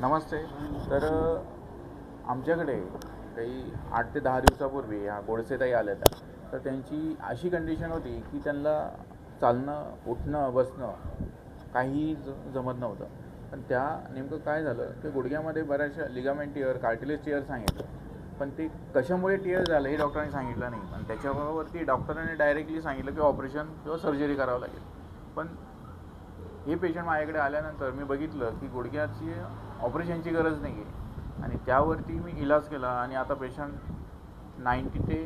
नमस्ते. तर आमच्याकडे काही आठ ते दहा दिवसापूर्वी ह्या गोडसेताई आल्या त्या तर त्यांची अशी कंडिशन होती की त्यांना चालणं उठणं बसणं काही ज जमत नव्हतं. पण त्या नेमकं काय झालं की गुडघ्यामध्ये बऱ्याचशा लिगामेंट टिअर कार्टिलेज टिअर सांगितलं. पण ते कशामुळे टिअर झालं हे डॉक्टरांनी सांगितलं नाही. पण त्याच्यावरती डॉक्टरांनी डायरेक्टली सांगितलं की ऑपरेशन किंवा सर्जरी करावं लागेल. पण हे पेशंट माझ्याकडे आल्यानंतर मी बघितलं की गुडघ्याची ऑपरेशनची गरज नाही आहे आणि त्यावरती मी इलाज केला आणि आता पेशंट नाईंटी ते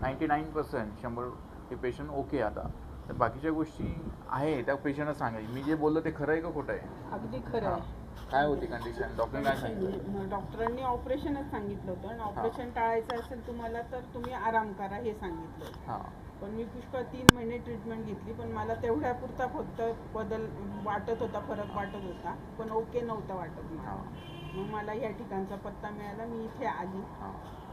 नाईंटी नाईन पर्सेंट शंभर हे पेशंट ओके आता. तर बाकीच्या गोष्टी आहे त्या पेशंटला सांगायची. मी जे बोललो ते खरं आहे का खोटं आहे? अगदी खरं. आहे. काय होती कंडिशन डॉक्टरने काय सांगितलं? डॉक्टरांनी ऑपरेशनच सांगितलं होतं. आणि ऑपरेशन टाळायचं असेल तुम्हाला तर तुम्ही आराम करा हे सांगितलं हां. पण मी पुष्कळ तीन महिने ट्रीटमेंट घेतली पण मला तेवढ्यापुरता फक्त बदल वाटत होता फरक वाटत होता पण ओके नव्हता वाटत मला. मग मला या ठिकाणचा पत्ता मिळाला मी इथे आली.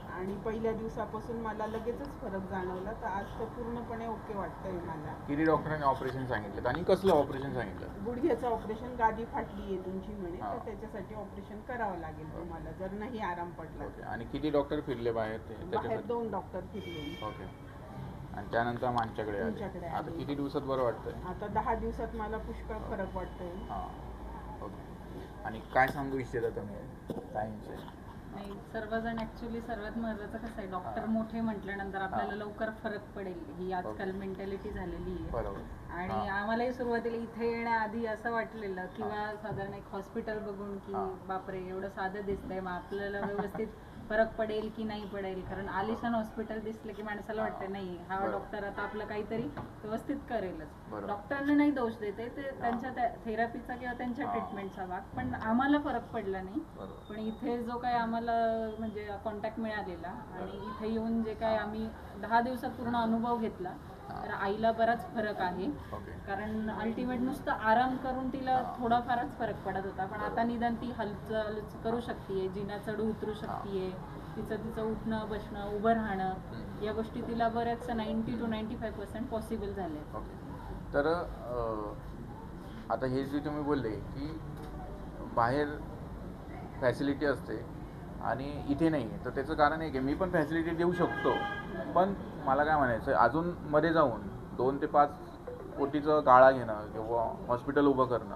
आणि पहिल्या दिवसापासून मला लगेचच फरक जाणवला तर आज तर पूर्णपणे ओके वाटतंय मला. किती डॉक्टरांनी ऑपरेशन सांगितलं? आणि कसलं ऑपरेशन सांगितलं? गुडघ्याचं ऑपरेशन गादी फाटली आहे तुमची म्हणे हा. तर त्याच्यासाठी ऑपरेशन करावं लागेल तुम्हाला जर नाही आराम पडला. ओके. आणि किती डॉक्टर फिरले बाहेर ते? बाहेर त्याच्यासाठी? दोन डॉक्टर फिरले. ओके. आणि त्यानंतर मग आमच्याकडे आले. तुमच्याकडे आता आले. किती दिवसात बरं वाटतंय? आता दहा दिवसात मला पुष्कळ फरक वाटतोय. हां. ओके. आणि काय सांगू इच्छिता तुम्ही? काहींचे नाही सर्वजण ऍक्च्युली सर्वात महत्वाचं कसं आहे डॉक्टर. मोठे म्हटल्यानंतर आपल्याला. लवकर फरक पडेल. ही आजकाल मेंटॅलिटी झालेली आहे. बरोबर. आणि. आम्हालाही सुरुवातीला इथे येण्याआधी असं वाटलेलं किंवा साधारण एक हॉस्पिटल बघून की. बापरे एवढं साधं दिसतंय मग आपल्याला व्यवस्थित फरक पडेल की नाही पडेल कारण आलिशान हॉस्पिटल दिसलं की माणसाला. वाटतं नाही हा. डॉक्टर आता आपलं काहीतरी व्यवस्थित करेलच. डॉक्टरने नाही दोष देते ते त्यांच्या थेरपीचा किंवा त्यांच्या. ट्रीटमेंटचा भाग पण आम्हाला फरक पडला नाही पण इथे जो काय आम्हाला म्हणजे कॉन्टॅक्ट मिळालेला आणि इथे येऊन जे काय आम्ही दहा दिवसात पूर्ण अनुभव घेतला तर आईला बराच फरक आहे. कारण अल्टिमेट नुसतं आराम करून तिला. थोडाफारच फरक पडत होता. पण आता निदान ती हालचाल करू शकते जिना चढ उतरू शकते तिचं तिचं उठणं बसणं उभं राहणं. या गोष्टी तिला बऱ्याच ninety two ninety five percent possible झाले ओके. तर आता हे जे तुम्ही बोलले की बाहेर फॅसिलिटी असते आणि इथे नाही आहे तर त्याचं कारण आहे की मी पण फॅसिलिटी देऊ शकतो. पण मला काय म्हणायचं अजून मध्ये जाऊन दोन ते पाच कोटीचं गाळा घेणं किंवा हॉस्पिटल उभं करणं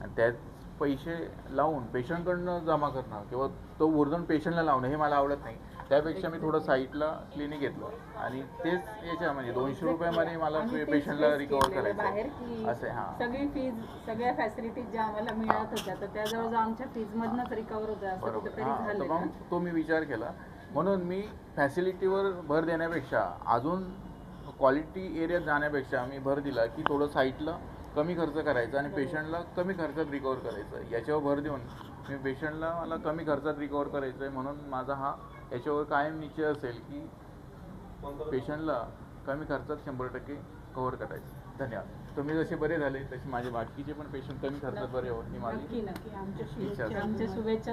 आणि त्यात पैसे लावून पेशंटकडनं जमा करणं किंवा तो उर्जून पेशंटला लावणं हे मला आवडत नाही. त्यापेक्षा मी थोडं साईटला क्लिनिक घेतलं आणि तेच याच्या म्हणजे दोनशे रुपयामध्ये मला पेशंटला रिकवर करायचं असे हां. सगळी फीज सगळ्या फॅसिलिटीज ज्या आम्हाला मिळत होत्या तर त्या जवळ आमच्या फीज मधनच रिकवर असं बरोबर. हां तर मग तो मी विचार केला. म्हणून मी फॅसिलिटीवर भर देण्यापेक्षा अजून क्वालिटी एरियात जाण्यापेक्षा मी भर दिला की थोडं साईटला कमी खर्च करायचा आणि पेशंटला कमी खर्चात रिकवर करायचं. याच्यावर भर देऊन मी पेशंटला मला कमी खर्चात रिकवर करायचं आहे म्हणून माझा हा याच्यावर कायम निश्चय असेल की पेशंटला कमी खर्चात शंभर टक्के कव्हर करायचं. धन्यवाद. तुम्ही जसे बरे झाले तसे माझे बाकीचे पण पेशंट कमी खर्चात बरे होत ही माझी इच्छा शुभेच्छा.